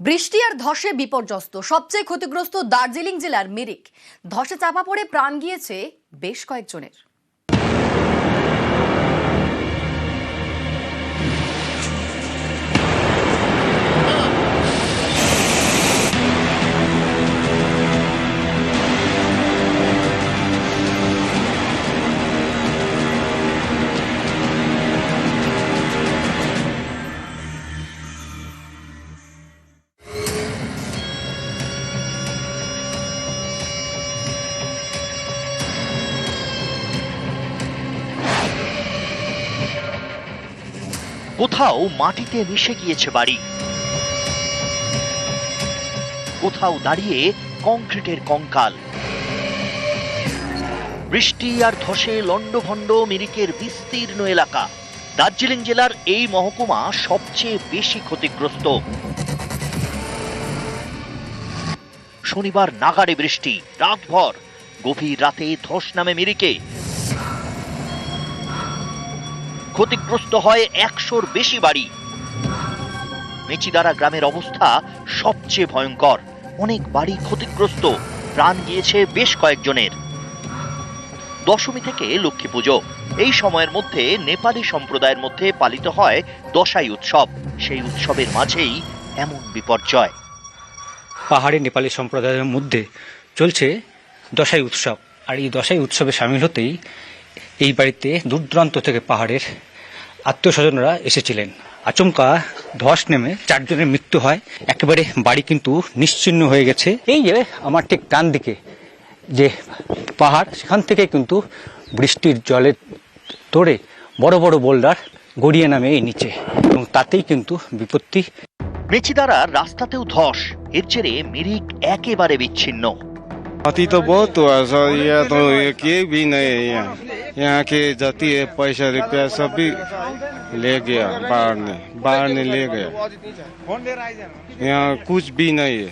বৃষ্টি আর ধসে বিপর্যস্ত। সবচেয়ে ক্ষতিগ্রস্ত দার্জিলিং জেলার মিরিক। ধসে চাপা পড়ে প্রাণ গিয়েছে বেশ কয়েকজনের। কোথাও মাটিতে মিশে গিয়েছে বাড়ি। কোথাও দাঁড়িয়ে কংক্রিটের কঙ্কাল। বৃষ্টি আর ধসে লণ্ডভণ্ড মিরিকের বিস্তীর্ণ এলাকা। দার্জিলিং জেলার এই মহকুমা সবচেয়ে বেশি ক্ষতিগ্রস্ত। শনিবার নাগাড়ে বৃষ্টি, রাতভর। গভীর রাতে ধস নামে মিরিকে। ক্ষতিগ্রস্ত হয় একশোর বেশি বাড়ি। মেচিদারা গ্রামের অবস্থা সবচেয়ে ভয়ঙ্কর। অনেক বাড়ি ক্ষতিগ্রস্ত, প্রাণ গিয়েছে বেশ কয়েকজনের। দশমী থেকে লক্ষ্মী পুজো। এই সময়ের মধ্যে নেপালি সম্প্রদায়ের মধ্যে পালিত হয় দশাই উৎসব। সেই উৎসবের মাঝেই এমন বিপর্যয়। পাহাড়ি নেপালি সম্প্রদায়ের মধ্যে চলছে দশাই উৎসব। আর এই দশাই উৎসবে সামিল হতেই এই বাড়িতে দূর দূরান্ত থেকে পাহাড়ের আত্মীয় স্বজনরা এসেছিলেন আচমকা ধস নেমে চারজনের মৃত্যু হয় একেবারে বাড়ি কিন্তু নিশ্চিহ্ন হয়ে গেছে এই যে আমার ঠিক ডান দিকে যে পাহাড় সেখান থেকে কিন্তু বৃষ্টির জলের তোড়ে বড় বড় বোল্ডার গড়িয়ে নামে এই নিচে এবং তাতেই কিন্তু বিপত্তি মেচিদারা রাস্তাতেও ধস এর জেরে মিরিক একেবারে বিচ্ছিন্ন अति तो बहुत हुआ सर यह तो एक ये भी नहीं है यहाँ यहाँ के जाती है पैसा रुपया सब भी ले गया बाहर ने बाहर ने ले गया यहाँ कुछ भी नहीं है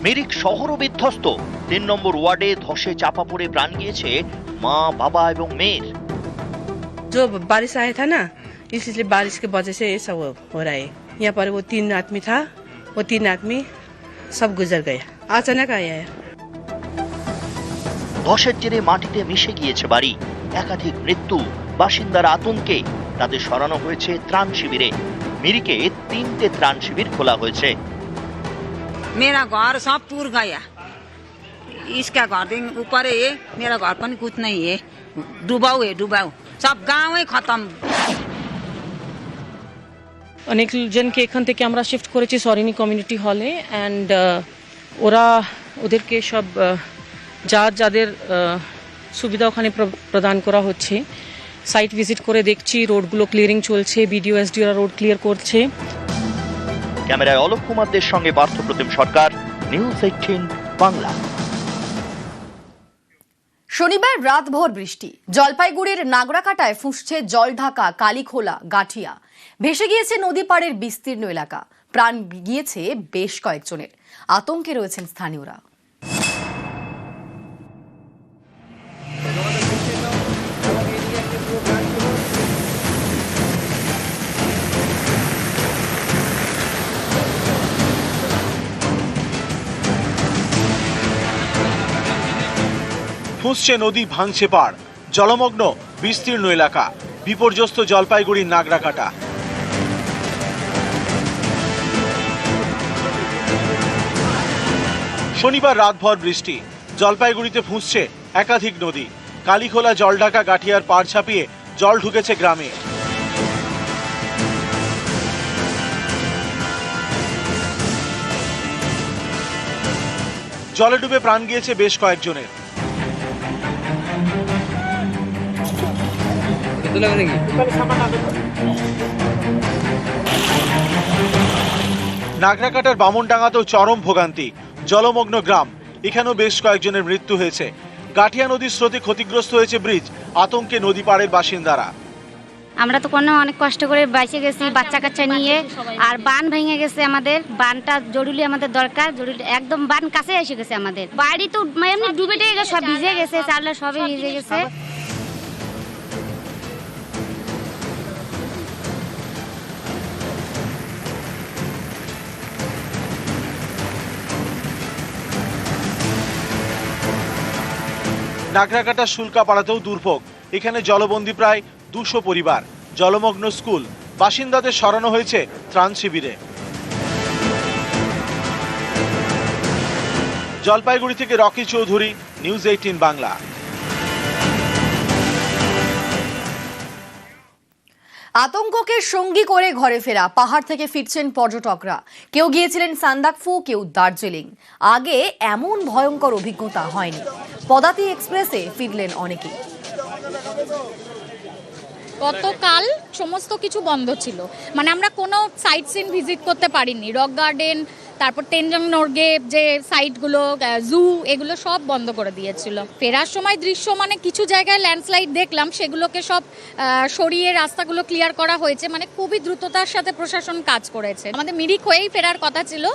মিরিক শহরও বিধ্বস্ত তিন নম্বর ওয়ার্ডে ধসে চাপা পড়ে প্রাণ গিয়েছে মা বাবা এবং মেয়ের जो बारिश आया था ना इसलिए बारिश की वजह से ये सब हो रहा है यहाँ पर वो तीन आदमी था वो तीन आदमी सब गुजर गया अचानक आया है ধসের জেরে মাটিতে মিশে গিয়েছে বাড়ি একাধিক মৃত্যু বাসিন্দার আতঙ্কে তাদের সরানো হয়েছে ত্রাণ শিবিরে মিরিকে তিনটে ত্রাণ শিবির খোলা হয়েছে मेरा घर सब पुर गया इसका घर देखि ऊपर है मेरा घर पनि कुछ नहीं है डुबाऊ है डुबाऊ सब गाँवै खत्म অনেক জনকে এখান থেকে আমরা শিফট করেছি সরিনি কমিউনিটি হলে অ্যান্ড ওরা ওদেরকে সব আহ, যার যাদের আহ, সুবিধা ওখানে প্র- প্রদান করা হচ্ছে। সাইট ভিজিট করে দেখছি রোডগুলো ক্লিয়ারিং চলছে বিডিও এসডিওরা রোড ক্লিয়ার করছে। ক্যামেরায় অলোক কুমারদের সঙ্গে পার্থ প্রতিম সরকার নিউজ এইটিন বাংলা। শনিবার রাতভর বৃষ্টি। জলপাইগুড়ির নাগরাকাটায় ফুঁসছে জলঢাকা কালীখোলা গাঠিয়া। ভেসে গিয়েছে নদী পাড়ের বিস্তীর্ণ এলাকা। প্রাণ গিয়েছে বেশ কয়েকজনের। আতঙ্কে রয়েছেন স্থানীয়রা। ফুঁসছে নদী, ভাঙছে পাড়। জলমগ্ন, বিস্তীর্ণ এলাকা। বিপর্যস্ত জলপাইগুড়ির নাগরাকাটা। শনিবার রাতভর বৃষ্টি। জলপাইগুড়িতে ফুঁসছে একাধিক নদী। কালীখোলা, জলঢাকা, গাঠিয়ার পাড় ছাপিয়ে জল ঢুকেছে গ্রামে। জলে ডুবে প্রাণ গিয়েছে বেশ কয়েকজনের। নাগরাকাটার বামনডাঙ্গাতেও চরম ভোগান্তি জলমগ্ন গ্রাম। এখানেও বেশ কয়েকজনের মৃত্যু হয়েছে। গাঠিয়া নদীর স্রোতে ক্ষতিগ্রস্ত হয়েছে ব্রিজ আতঙ্কে নদী পাড়ের বাসিন্দারা। আমরা তো কোনো অনেক কষ্ট করে বাইসে গেছি বাচ্চা কাচ্চা নিয়ে আর বান ভেঙে গেছে আমাদের বানটা জরুরি আমাদের দরকার জরুরি একদম বান কাছে এসে গেছে আমাদের। বাড়ি তো এমনি ডুবে গেছে সব ভিজে গেছে চালটা সবই ভিজে গেছে। নাগরাকাটা শুল্কাপাড়াতেও দুর্ভোগ। এখানে জলবন্দী প্রায় দুশো পরিবার। জলমগ্ন স্কুল। বাসিন্দাদের সরানো হয়েছে ত্রাণ শিবিরে। জলপাইগুড়ি থেকে রকি চৌধুরী, নিউজ এইটিন বাংলা। আতঙ্ককে সঙ্গী করে ঘরে ফেরা, পাহাড় থেকে ফিরছেন পর্যটকরা। কেউ গিয়েছিলেন সান্দাকফু, কেউ দার্জিলিং। আগে এমন ভয়ঙ্কর অভিজ্ঞতা হয়নি। পদাতি এক্সপ্রেসে ফিরলেন অনেকে গতকাল সমস্ত কিছু বন্ধ ছিল। মানে আমরা কোনো সাইট সিন ভিজিট করতে পারিনি। রক গার্ডেন তারপর টেনজং নর্গে যে সাইটগুলো জু এগুলো সব বন্ধ করে দিয়েছিল। ফেরার সময় দৃশ্য মানে কিছু জায়গায় ল্যান্ডস্লাইড দেখলাম, সেগুলোকে সব সরিয়ে রাস্তাগুলো ক্লিয়ার করা হয়েছে। মানে খুবই দ্রুততার সাথে প্রশাসন কাজ করেছে। আমাদের মিরিক হয়েই ফেরার কথা ছিল।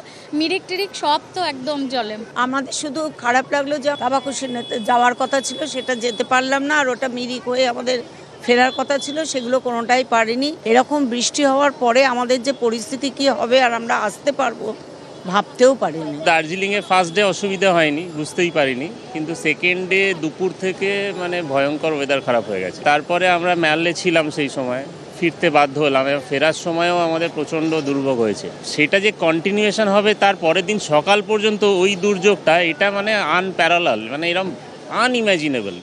মিরিক টিরিক সব তো একদম জলে আমাদের শুধু খারাপ লাগল যে বাবা কুশিনাতে যাওয়ার কথা ছিল, সেটা যেতে পারলাম না। আর ওটা মিরিক হয়ে আমাদের ফেরার কথা ছিল, সেগুলো কোনোটাই পারিনি। এরকম বৃষ্টি হওয়ার পরে আমাদের যে পরিস্থিতি কি হবে আর আমরা আসতে পারব ভাবতেও পারিনি। দার্জিলিংয়ে ফার্স্ট ডে অসুবিধা হয়নি, বুঝতেই পারিনি। কিন্তু সেকেন্ড ডে দুপুর থেকে মানে ভয়ঙ্কর ওয়েদার খারাপ হয়ে গেছে। তারপরে আমরা ম্যালে ছিলাম সেই সময়, ফিরতে বাধ্য হলাম এবং ফেরার সময়ও আমাদের প্রচণ্ড দুর্ভোগ হয়েছে। সেটা যে কন্টিনিউয়েশন হবে তার পরের দিন সকাল পর্যন্ত ওই দুর্যোগটা, এটা মানে আনপ্যারালাল মানে এরকম আনইম্যাজিনেবল